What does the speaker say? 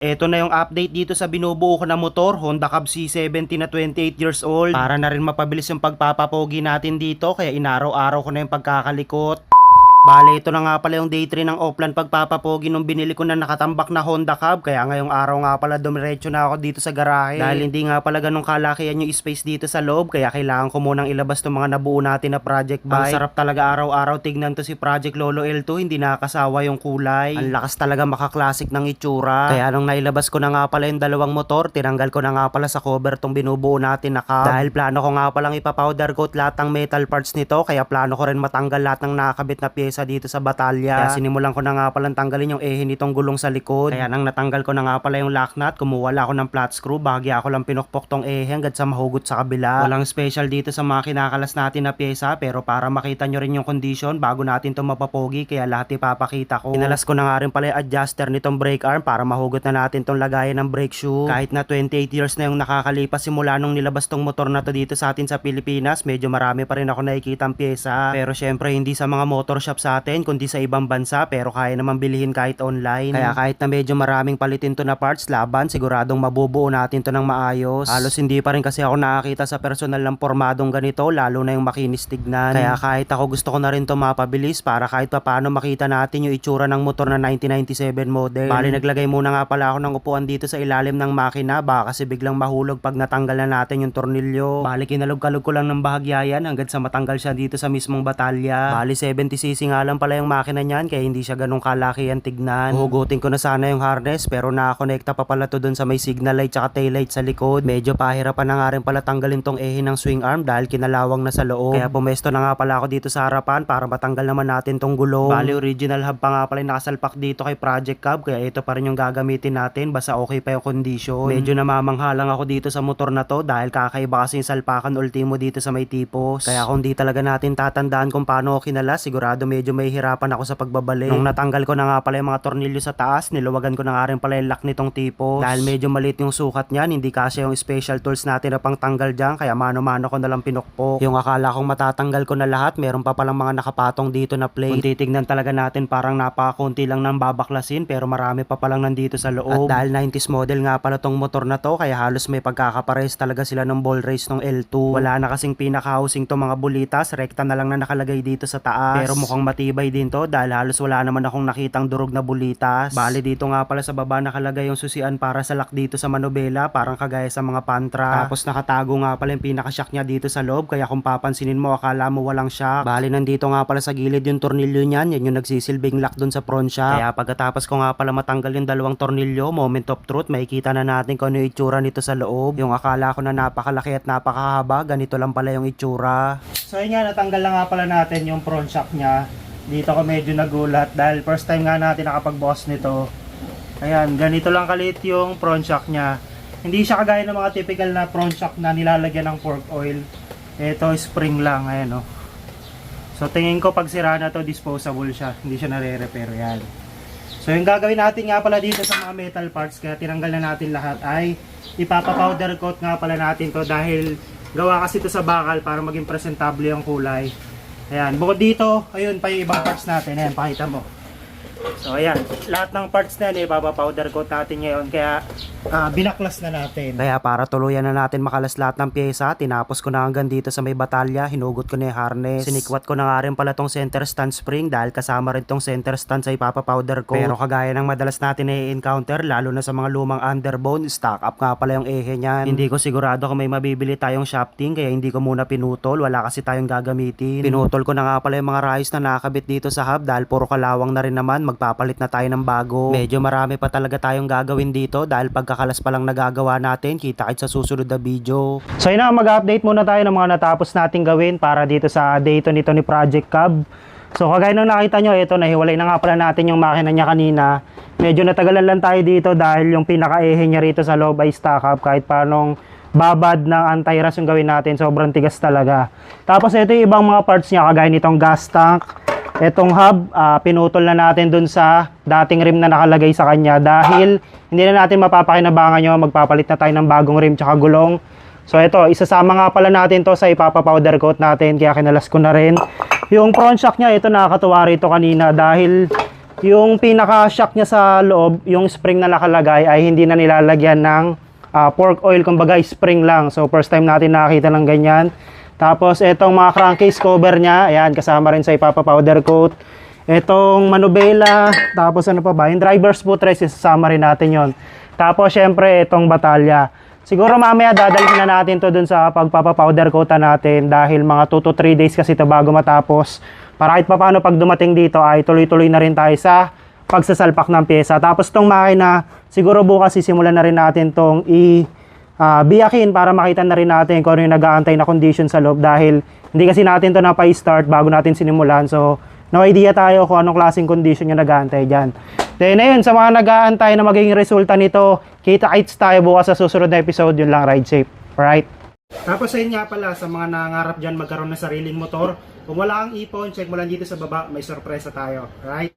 Ito na yung update dito sa binubuo ko na motor, Honda Cab C70 na 28 years old. Para na rin mapabilis yung pagpapapogi natin dito, kaya inaraw-araw ko na yung pagkakalikot. Bale, ito na nga pala yung day 3 ng Oplan pagpapapogi nung binili ko na nakatambak na Honda Cab. Kaya ngayong araw nga pala dumiretso na ako dito sa garahe. Dahil hindi nga pala ganun kalakihan yung space dito sa loob. Kaya kailangan ko munang ilabas itong mga nabuo natin na project bike. Ang sarap talaga araw-araw tignan to si Project Lolo L2. Hindi nakakasawa yung kulay. Ang lakas talaga makaklasik ng itsura. Kaya nung nailabas ko na nga pala yung dalawang motor, tinanggal ko na nga pala sa cover tong binubuo natin na cab. Dahil plano ko nga palang ipapowder coat lahat ng metal parts nito. Kaya plano ko rin matanggal lahat ng nakakabit na pyesa dito sa batalya. Kaya sinimulan ko na nga palang tanggalin yung ehe nitong gulong sa likod. Kaya nang natanggal ko na nga pala yung lock nut, kumuha ako ng flat screw. Bahagya ako lang pinukpok tong ehe hanggang sa mahugot sa kabila. Walang special dito sa mga kinakalas natin na pyesa pero para makita nyo rin yung condition bago natin to mapapogi kaya lahat ipapakita ko. Inalas ko na nga rin pala yung adjuster nitong brake arm para mahugot na natin tong lagayan ng brake shoe. Kahit na 28 years na yung nakakalipas simula nung nilabas tong motor na to dito sa atin sa Pilipinas, medyo marami pa rin ako nakikita ang pyesa. Pero syempre hindi sa mga motor shop sa atin kundi sa ibang bansa pero kaya naman bilhin kahit online. Kaya kahit na medyo maraming palitin to na parts laban, siguradong mabubuo natin to ng maayos. Halos hindi pa rin kasi ako nakakita sa personal ng pormadong ganito lalo na yung makinis tignan. Kaya kahit ako gusto ko na rin to mapabilis para kahit pa paano makita natin yung itsura ng motor na 1997 model. Bali naglagay muna nga pala ako ng upuan dito sa ilalim ng makina baka kasi biglang mahulog pag natanggal na natin yung tornilyo. Bali kinalog-kalog ko lang ng bahagya yan hanggang sa matanggal siya dito sa mismong batalya. Bali 70cc nga lang pala yung makina niyan kaya hindi siya ganun kalakihan tignan. Huhugutin ko na sana yung harness pero nakakonekta pa pala to dun sa may signal light tsaka tail light sa likod. Medyo pahirapan na nga rin pala tanggalin tong ehe ng swing arm dahil kinalawang na sa loob. Kaya pumesto na nga pala ako dito sa harapan para matanggal naman natin tong gulong. Bali original hub pa nga pala yung nakasalpak dito kay Project Cab kaya ito pa rin yung gagamitin natin basta okay pa yung condition. Medyo namamanghalang ako dito sa motor na to dahil kakaiba kasi yung salpakan ultimo dito sa may tipos. Kaya kung di talaga natin tatandaan kung paano ako kinalas, sigurado medyo may hirapan ako sa pagbabalik. Nung natanggal ko na nga pala yung mga tornilyo sa taas, niluwagan ko na nga rin pala yung lock nitong tipos. Dahil medyo maliit yung sukat niyan, hindi kasi yung special tools natin na pang tanggal dyan, kaya mano-mano ko na lang pinukpok. Yung akala kong matatanggal ko na lahat, meron pa palang mga nakapatong dito na plate. Kung titignan talaga natin, parang napakakunti lang ng babaklasin, pero marami pa palang nandito sa loob. At dahil 90s model nga pala tong motor na to, kaya halos may pagkakapares talaga sila ng ball race ng L2. Wala na kasing pinaka-housing to mga bulitas, rekta na lang na nakalagay dito sa taas. Pero mukhang matibay din to dahil halos wala naman akong nakitang durog na bulitas. Bali dito nga pala sa baba nakalagay yung susian para sa lock dito sa manobela, parang kagaya sa mga pantra. Tapos nakatago nga pala yung pinaka-shock niya dito sa loob, kaya kung papansinin mo akala mo walang shock. Bali nandito nga pala sa gilid yung tornilyo niyan, yan yung nagsisilbing lock dun sa front shock. Kaya pagkatapos ko nga pala matanggal yung dalawang tornilyo, moment of truth, makikita na natin kung ano yung itsura nito sa loob. Yung akala ko na napakalaki at napakahaba, ganito lang pala yung itsura. So yun nga, natanggal na nga pala natin yung front shock niya. Dito ko medyo nagulat dahil first time nga natin nakapag-boss nito. Ayan, ganito lang kalit yung front shock niya. Hindi siya kagaya ng mga typical na front shock na nilalagyan ng fork oil. Ito spring lang, ayan oh. So tingin ko pag sira na to disposable siya, hindi siya nare-repair yan. So yung gagawin natin nga pala dito sa mga metal parts kaya tinanggal na natin lahat ay ipapa-powder coat nga pala natin to dahil gawa kasi to sa bakal para maging presentable yung kulay. Ayan, bukod dito, ayun pa yung ibang parts natin. Ayan, pakita mo. So ayan, lahat ng parts na yan, ipapa-powder coat natin ngayon. Kaya ah, binaklas na natin. Kaya para tuluyan na natin makalas lahat ng pyesa, tinapos ko na hanggang dito sa may batalya, hinugot ko na yung harness. Sinikwat ko na nga rin pala tong center stand spring dahil kasama rin tong center stand sa ipapa-powder coat. Pero kagaya ng madalas natin na-encounter, lalo na sa mga lumang underbone, stock up nga pala yung ehe niyan. Hindi ko sigurado kung may mabibili tayong shafting, kaya hindi ko muna pinutol. Wala kasi tayong gagamitin. Pinutol ko na nga pala yung mga rise na nakakabit dito sa hub dahil puro kalawang na rin naman, magpapalit na tayo ng bago. Medyo marami pa talaga tayong gagawin dito dahil pagkakalas pa lang nagagawa natin, kita kit sa susunod na video. So yun na, mag-update muna tayo ng mga natapos nating gawin para dito sa date nito ni Project Cab. So kagaya nung nakita nyo, ito nahiwalay na nga pala natin yung makina niya kanina. Medyo natagalan lang tayo dito dahil yung pinaka-ehe niya rito sa loob ay stock up kahit paanong babad ng anti-ras yung gawin natin. Sobrang tigas talaga. Tapos ito yung ibang mga parts niya kagaya nitong gas tank. Itong hub, ah, pinutol na natin dun sa dating rim na nakalagay sa kanya dahil hindi na natin mapapakinabangan nyo, magpapalit na tayo ng bagong rim tsaka gulong. So ito, isasama nga pala natin to sa ipapa-powder coat natin kaya kinalas ko na rin. Yung front shock niya, ito nakakatuwa rito kanina dahil yung pinaka-shock niya sa loob, yung spring na nakalagay ay hindi na nilalagyan ng ah, pork oil, kumbaga spring lang. So first time natin nakakita ng ganyan. Tapos itong mga crankcase cover niya, ayan, kasama rin sa ipapa-powder coat. Itong manubela, tapos ano pa ba, yung driver's footrest, isasama rin natin yon. Tapos syempre itong batalya. Siguro mamaya dadalhin na natin to dun sa pagpapa-powder coat natin dahil mga 2 to 3 days kasi to bago matapos. Para kahit paano pag dumating dito ay tuloy-tuloy na rin tayo sa pagsasalpak ng pyesa. Tapos tong makina, siguro bukas sisimulan na rin natin tong i ah, biyakin para makita na rin natin kung ano yung nag-aantay na condition sa loob dahil hindi kasi natin to na pa-start bago natin sinimulan. So, no idea tayo kung anong klaseng condition yung nag-aantay dyan. Then, ayun, sa mga nag-aantay na magiging resulta nito, kita-kits tayo bukas sa susunod na episode. Yun lang, ride safe. Alright? Tapos sa nga pala, sa mga nangarap dyan magkaroon ng sariling motor, kung wala kang ipon, check mo lang dito sa baba, may sorpresa tayo. Alright?